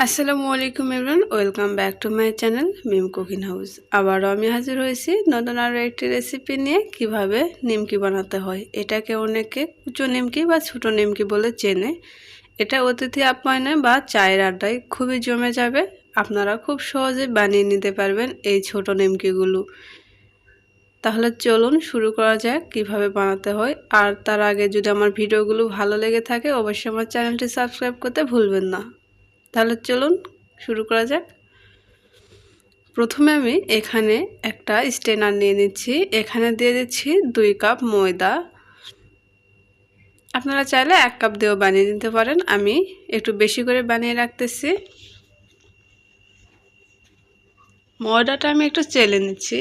আসসালামু আলাইকুম everyone welcome back to my channel Mim cooking house. আবারও আমি হাজির হয়েছি নতুন আরও একটি রেসিপি নিয়ে, কীভাবে নিমকি বানাতে হয়। এটাকে অনেকে কুচো নিমকি বা ছোটো নিমকি বলে চেনে। এটা অতিথি আপ্যায়নে বা চায়ের আড্ডায় খুবই জমে যাবে। আপনারা খুব সহজে বানিয়ে নিতে পারবেন এই ছোট নিমকিগুলো। তাহলে চলুন শুরু করা যাক কীভাবে বানাতে হয়। আর তার আগে যদি আমার ভিডিওগুলো ভালো লেগে থাকে, অবশ্যই আমার চ্যানেলটি সাবস্ক্রাইব করতে ভুলবেন না। তাহলে চলুন শুরু করা যাক। প্রথমে আমি এখানে একটা স্টেনার নিয়ে নিচ্ছি। এখানে দিয়ে দিচ্ছি দুই কাপ ময়দা। আপনারা চাইলে এক কাপ দিয়েও বানিয়ে নিতে পারেন। আমি একটু বেশি করে বানিয়ে রাখতেছি। ময়দাটা আমি একটু চেলে নিচ্ছি।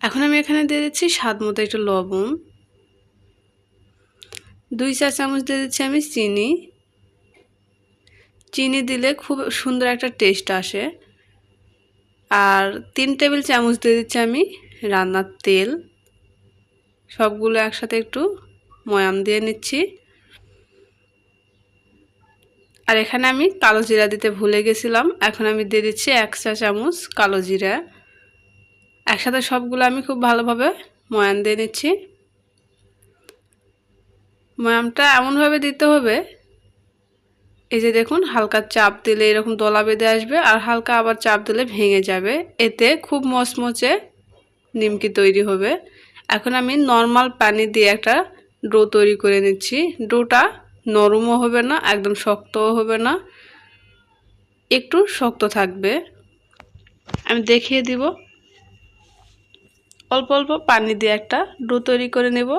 এখন আমি এখানে দিয়ে দিচ্ছি স্বাদ মতো একটু লবণ। দুই চা চামচ দিয়ে দিচ্ছি আমি চিনি। চিনি দিলে খুব সুন্দর একটা টেস্ট আসে। আর তিন টেবিল চামচ দিয়ে দিচ্ছি আমি রান্নার তেল। সবগুলো একসাথে একটু ময়াম দিয়ে নিচ্ছি। আর এখানে আমি কালো জিরা দিতে ভুলে গেছিলাম। এখন আমি দিয়ে দিচ্ছি এক চা চামচ কালো জিরা। একসাথে সবগুলো আমি খুব ভালোভাবে ময়ান দিয়ে নিচ্ছি। ময়ামটা এমনভাবে দিতে হবে, এই যে দেখুন, হালকা চাপ দিলে এরকম দলা বেঁধে আসবে আর হালকা আবার চাপ দিলে ভেঙে যাবে। এতে খুব মচমচে নিমকি তৈরি হবে। এখন আমি নর্মাল পানি দিয়ে একটা ডো তৈরি করে নিচ্ছি। ডোটা নরমও হবে না, একদম শক্তও হবে না, একটু শক্ত থাকবে। আমি দেখিয়ে দিব। অল্প অল্প পানি দিয়ে একটা ডো তৈরি করে নেব।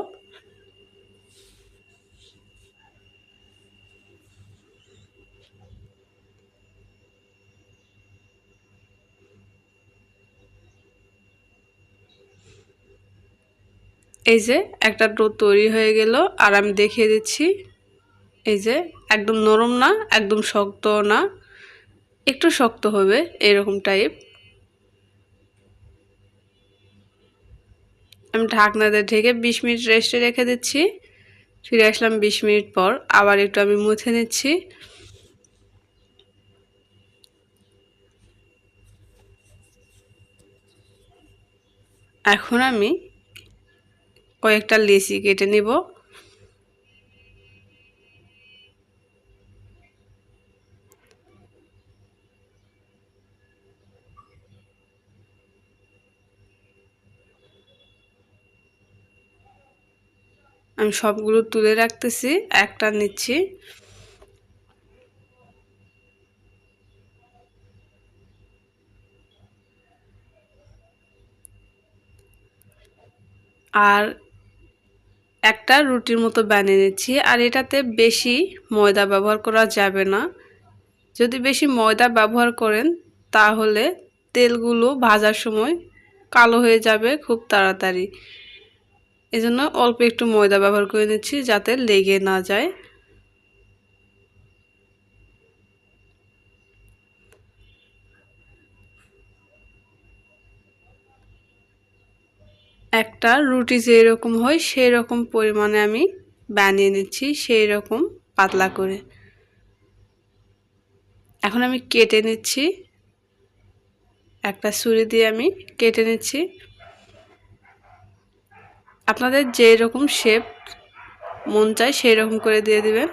এই যে একটা ডো তৈরি হয়ে গেল, আর আমি দেখিয়ে দিচ্ছি। এই যে একদম নরম না, একদম শক্ত না, একটু শক্ত হবে, এরকম টাইপ আমি ঢাকনাতে ঢেকে বিশ মিনিট রেস্টে রেখে দিচ্ছি। ফিরে আসলাম বিশ মিনিট পর। আবার একটু আমি মুছে নিচ্ছি। এখন আমি কয়েকটা লেসি কেটে নেব। আমি সবগুলো তুলে রাখতেছি, একটা নিচ্ছি। আর একটা রুটির মতো বানিয়ে নিচ্ছি। আর এটাতে বেশি ময়দা ব্যবহার করা যাবে না। যদি বেশি ময়দা ব্যবহার করেন, তাহলে তেলগুলো ভাজার সময় কালো হয়ে যাবে খুব তাড়াতাড়ি। এজন্য অল্প একটু ময়দা ব্যবহার করে নিচ্ছি যাতে লেগে না যায়। একটা রুটি যেরকম হয় সেই রকম পরিমাণে আমি বানিয়ে নিচ্ছি সেই রকম পাতলা করে। এখন আমি কেটে নিচ্ছি। একটা ছুরি দিয়ে আমি কেটে নিচ্ছি। আপনাদের যে রকম শেপ মন চায় সেই রকম করে দিয়ে দিবেন।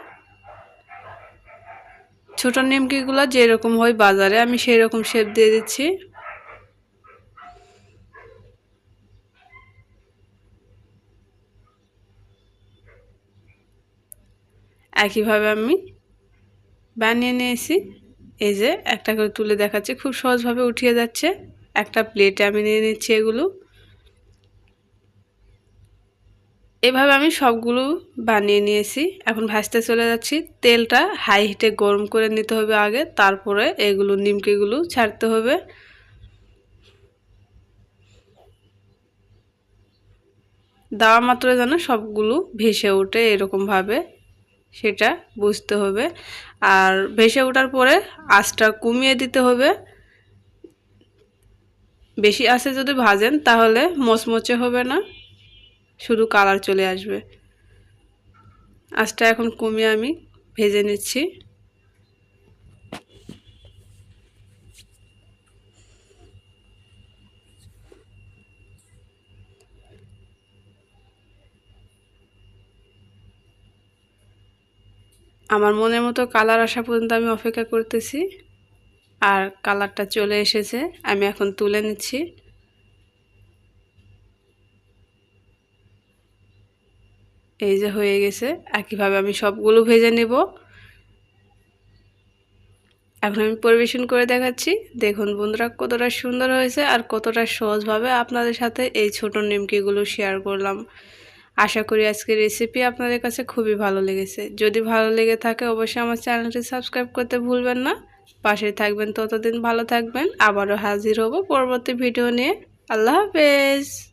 ছোটো নিমকিগুলো যেরকম হয় বাজারে, আমি সেই রকম শেপ দিয়ে দিচ্ছি। একইভাবে আমি বানিয়ে নিয়েছি। এই যে একটা করে তুলে দেখাচ্ছি, খুব সহজভাবে উঠিয়ে যাচ্ছে। একটা প্লেটে আমি নিয়ে নিচ্ছি এগুলো। এভাবে আমি সবগুলো বানিয়ে নিয়েছি। এখন ভাজতে চলে যাচ্ছি। তেলটা হাই হিটে গরম করে নিতে হবে আগে, তারপরে এগুলো, নিমকিগুলো ছাড়তে হবে। দেওয়া মাত্র যেন সবগুলো ভেসে ওঠে এরকমভাবে, সেটা বুঝতে হবে। আর ভেসে ওঠার পরে আঁচটা কমিয়ে দিতে হবে। বেশি আছে যদি ভাজেন তাহলে মচমচে হবে না। শুধু কালার চলে আসবে। আঁচটা এখন কমিয়ে আমি ভেজে নিচ্ছি। আমার মনের মতো কালার আসা পর্যন্ত আমি অপেক্ষা করতেছি। আর কালারটা চলে এসেছে, আমি এখন তুলে নিচ্ছি। এই যে হয়ে গেছে। একইভাবে আমি সবগুলো ভেজে নেব। এখন আমি পরিবেশন করে দেখাচ্ছি। দেখুন বন্ধুরা, কতটা সুন্দর হয়েছে আর কতটা সহজভাবে আপনাদের সাথে এই ছোট নিমকিগুলো শেয়ার করলাম। আশা করি আজকের রেসিপি আপনাদের কাছে খুবই ভালো লেগেছে। যদি ভালো লেগে থাকে, অবশ্যই আমার চ্যানেলটি সাবস্ক্রাইব করতে ভুলবেন না। পাশে থাকবেন, ততদিন ভালো থাকবেন। আবারও হাজির হব পরবর্তী ভিডিও নিয়ে। আল্লাহ হাফেজ!